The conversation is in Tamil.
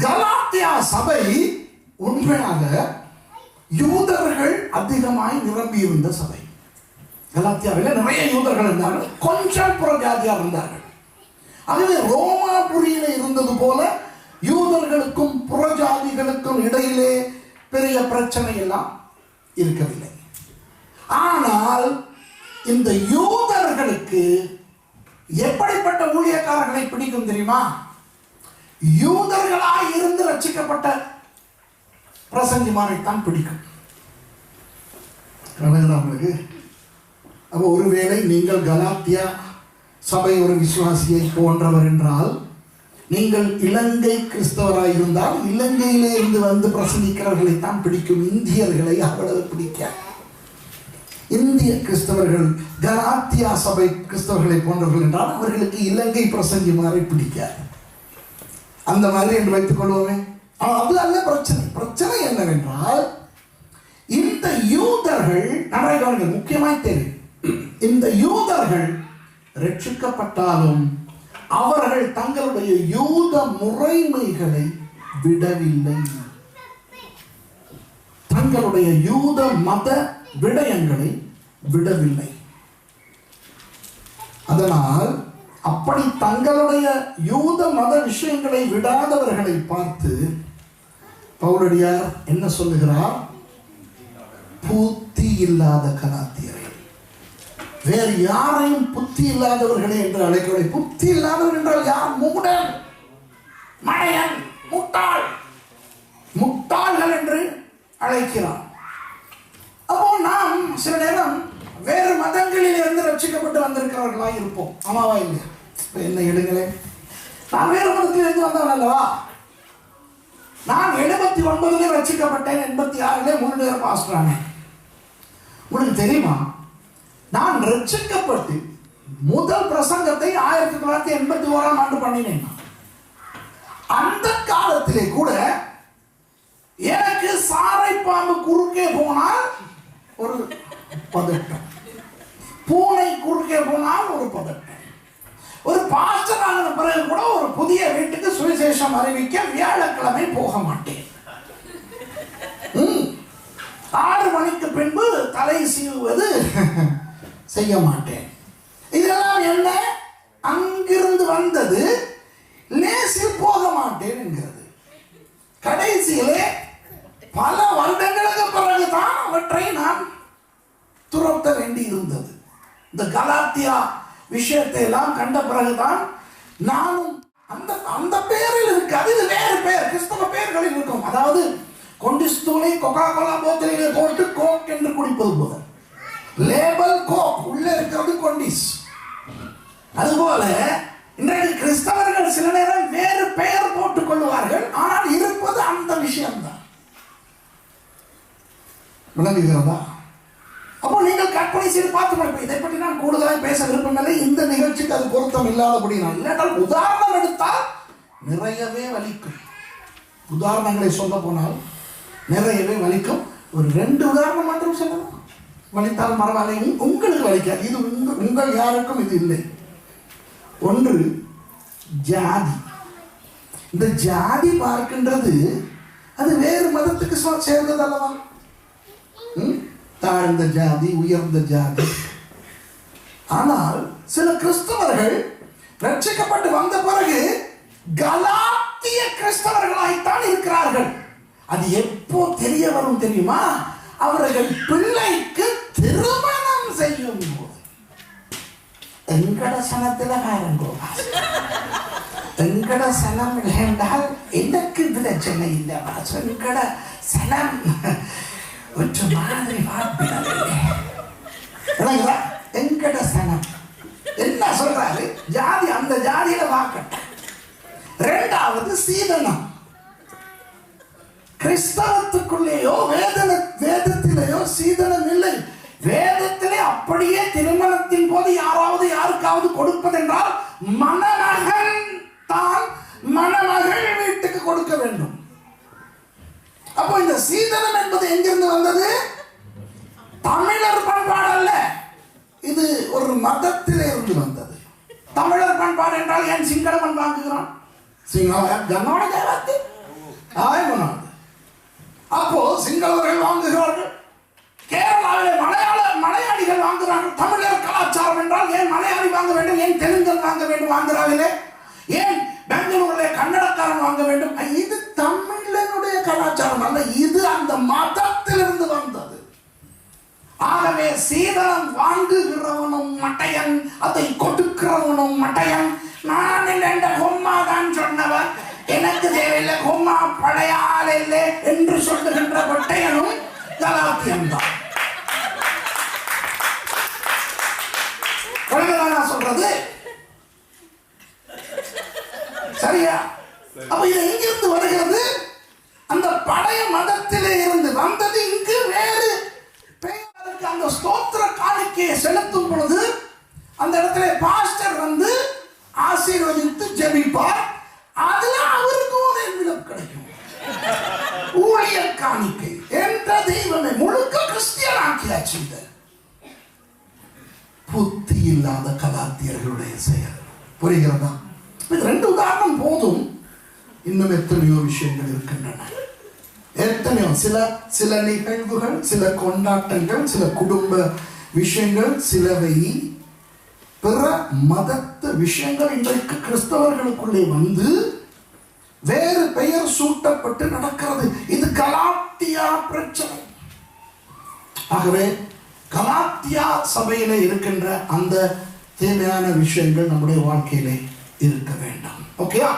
கலாத்தியா சபை ஒன்றாக யூதர்கள் அதிகமாய் நிரம்பி இருந்த சபை. கலாத்தியாவில் நிறைய யூதர்கள் இருந்தார்கள் கொஞ்சம் புறஜாதியார் இருந்தார்கள். ஆகவே ரோமாபுரியில இருந்தது போல யூதர்களுக்கும் புறஜாதிகளுக்கும் இடையிலே பெரிய பிரச்சனை எல்லாம் இருக்கவில்லை. ஆனால் இந்த யூதர்களுக்கு எப்படிப்பட்ட ஊழியக்காரர்களை பிடிக்கும் தெரியுமா? யூதர்களாய் இருந்து ரட்சிக்கப்பட்ட பிரசங்கிமாரைத்தான் பிடிக்கும். கணவர்களுக்கு அப்போ ஒருவேளை நீங்கள் கலாத்தியா சபை ஒரு விசுவாசியை போன்றவர் என்றால் நீங்கள் இலங்கை கிறிஸ்தவராக இருந்தால் இலங்கையிலே இருந்து வந்து பிரசங்கிக்கிறவர்களை தான் பிடிக்கும் இந்தியர்களை அவ்வளவு பிடிக்காது. இந்திய கிறிஸ்தவர்கள் கலாத்தியா சபை கிறிஸ்தவர்களை போன்றவர்கள் என்றால் அவர்களுக்கு இலங்கை பிரசங்கிமாரை பிடிக்காது. அந்த மாதிரி என்று வைத்துக் கொள்வோமே. அது அல்ல பிரச்சனை. பிரச்சனை என்னவென்றால் இந்த யூதர்கள் நிறைய கவனிங்கள் முக்கியமாய் தெரியும் இந்த யூதர்கள் ரட்சிக்கப்பட்டாலும் அவர்கள் தங்களுடைய யூத முறைமைகளை விடவில்லை. தங்களுடைய யூத மத விடயங்களை விடவில்லை. அதனால் அப்படி தங்களுடைய யூத மத விஷயங்களை விடாதவர்களை பார்த்து பவுலடியார் என்ன சொல்லுகிறார்? புத்தி இல்லாத கலாத்தியரை வேறு யாரையும் புத்தி இல்லாதவர்களே என்று அழைக்கவில்லை. புத்தி இல்லாதவர் என்றால் யார்? மூடன் மடையன் முட்டாள். முட்டாள்கள் என்று அழைக்கிறார். அப்போ நாம் சில நேரம் வேறு மதங்களில் ரட்சிக்கப்பட்டு வந்திருக்கிறவர்களாக இருப்போம். ஆமாவா இல்லையா? இப்ப என்ன எடுங்களே நான் வேறு மதத்திலிருந்து வந்தவன் அல்லவா நான் எழுபத்தி ஒன்பதுல ரசிக்கப்பட்டேன் எண்பத்தி ஆறுல மூணு நேரம் பாஸ்டர் உங்களுக்கு தெரியுமா? நான் ரட்சிக்கப்பட்டு முதல் பிரசங்கத்தை ஆயிரத்தி தொள்ளாயிரத்தி எண்பத்தி ஓராம் ஆண்டு பண்ணினேன் அந்த காலத்திலே கூட எனக்கு சாரை பாம்பு குறுக்கே போனால் ஒரு பதட்டம். பூனை ஒரு பதட்டம் ஒரு பாஸ்டர் ஆன பிறகு கூட ஒரு புதிய வீட்டுக்கு சுவிசேஷம் அறிவிக்க வியாழக்கிழமை போக மாட்டேன். ஆறு மணிக்கு பின்பு தலை சீவுவது செய்ய மாட்டேன். இதெல்லாம் என்ன? அங்கிருந்து வந்தது லேசில் போக மாட்டேன் என்கிறது கடைசியிலே பல வருடங்களுக்கு பிறகுதான் அவற்றை நான் துரத்த வேண்டி இருந்தது இந்த கலாத்தியா விஷயத்தை எல்லாம் கண்ட பிறகுதான் நானும் அந்த அந்த பேரில் இருக்காது இது வேறு பேர் கிறிஸ்தவ பெயர்களில் இருக்கும். அதாவது கொண்டிஸ்தூளை கொக்கா கோலா போத்தலிலே போட்டு கோக் என்று குடிப்பது போல. லேபல் கோக் உள்ளே இருக்கிறது கொண்டிஸ் அதுபோல இன்றைக்கு கிறிஸ்தவர்கள் சில நேரம் வேறு பெயர் போட்டுக் கொள்வார்கள் ஆனால் இருப்பது அந்த விஷயம்தான். விளங்குகிறதா? கற்பனை செய்து பார்த்து முடிப்போம் இதை பற்றி நான் கூடுதலாக பேச விருப்பமில்லை. இந்த நிகழ்ச்சிக்கு அது பொருத்தம் இல்லாதபடி நான் இல்லாட்டால் உதாரணம் எடுத்தால் நிறையவே வலிக்கும். உதாரணங்களை சொல்ல போனால் நிறையவே வலிக்கும். ஒரு ரெண்டு உதாரணம் மட்டும் சொல்லலாம் வலித்தால் பரவாயில்லை உங்க- உங்களுக்கு வலிக்காது இது உங்கள் உங்கள் யாருக்கும் இது இல்லை. ஒன்று ஜாதி. இந்த ஜாதி பார்க்கின்றது அது வேறு மதத்துக்கு சேர்ந்தது அல்லவா தாழ்ந்த ஜாதி உயர்ந்த ஜாதி. ஆனால் சில கிறிஸ்தவர்கள் ரட்சிக்கப்பட்டு வந்த பிறகு கலாத்திய கிறிஸ்தவர்களாய்த்தான் இருக்கிறார்கள். அது எப்போ தெரிய வரும் தெரியுமா? அவர்கள் பிள்ளைக்கு திருமணம் செய்யும் போது. எங்கட சனத்துல பாருங்கோ எங்கட சனம் என்றால் எனக்கு பிரச்சனை இல்லை பாஸ். எங்கட சனம் ஒரு மாதிரி விளங்குதா? சனம். என்ன சொல்றாரு? ஜாதி அந்த ஜாதியில பார்க்கட்டும் ரெண்டாவது சீதனம். கிறிஸ்தவத்துக்குள்ளேயோ வேதன வேதத்திலேயோ சீதனம் இல்லை. வேதத்திலே அப்படியே திருமணத்தின் போது யாராவது யாருக்காவது கொடுப்பதென்றால் மனநக தான் மணமகள் வீட்டுக்கு கொடுக்க வேண்டும் அப்போ இந்த பண்பாடு எங்கிருந்து வந்தது? தமிழர் பண்பாடு அல்ல இது ஒரு மதத்திலே இருந்து வந்தது. தமிழர் பண்பாடு என்றால் ஏன் சிங்களவன் வாங்குகிறான்? சிங்கள கன்னோட தேவத்தை அப்போ சிங்களவர்கள் வாங்குகிறார்கள். கேரளாவிலே மலையாள மலையாளிகள் வாங்குகிறார்கள். தமிழர் கலாச்சாரம் என்றால் ஏன் மலையாளி வாங்க வேண்டும்? ஏன் தெலுங்கல் வாங்க வேண்டும்? ஆந்திராவிலே? ஏன் பெங்களூரிலே கன்னடக்காரன் வாங்க வேண்டும்? இது அந்த மதத்திலிருந்து வந்தது. ஆகவே சீதனம் வாங்குகிறவனும் மட்டையன் அதை கொடுக்கிறவனும் மட்டையன். நான் என்ற கொம்மா தான் சொன்னவன். எனக்கு தேவையில்லை கொம்மா பழைய ஆள் இல்லை என்று சொல்லுகின்ற கொட்டையனும் கலாத்தியம்தான் நான் சொல்றது? சரியா? அப்ப இது எங்கிருந்து வருகிறது? பழைய மதத்திலே இருந்து வந்தது இங்கு வேறு. பெயருக்கு அந்த ஸ்தோத்திர காணிக்கையை செலுத்தும் பொழுது அந்த இடத்துல பாஸ்டர் வந்து ஆசீர்வதித்து ஜெபிப்பார். அதுல அவருக்கு ஒரு என்விடம் கிடைக்கும். ஊழிய காணிக்கை என்ற தெய்வமே முழுக்க கிறிஸ்டியன் ஆக்கியாச்சு இந்த. புத்தி இல்லாத கலாத்தியர்களுடைய செயல். புரிகிறதா? இது ரெண்டு உதாரணம் போதும். இன்னும் எத்தனையோ விஷயங்கள் இருக்கின்றன. எத்தனையோ சில சில நிகழ்வுகள் சில கொண்டாட்டங்கள் சில குடும்ப விஷயங்கள் சிலவை பிற மதத்து விஷயங்கள் இன்றைக்கு கிறிஸ்தவர்களுக்குள்ளே வந்து வேறு பெயர் சூட்டப்பட்டு நடக்கிறது. இது கலாத்தியா பிரச்சனை. ஆகவே கலாத்தியா சபையிலே இருக்கின்ற அந்த தேவையான விஷயங்கள் நம்முடைய வாழ்க்கையிலே இருக்க வேண்டும். ஓகேயா?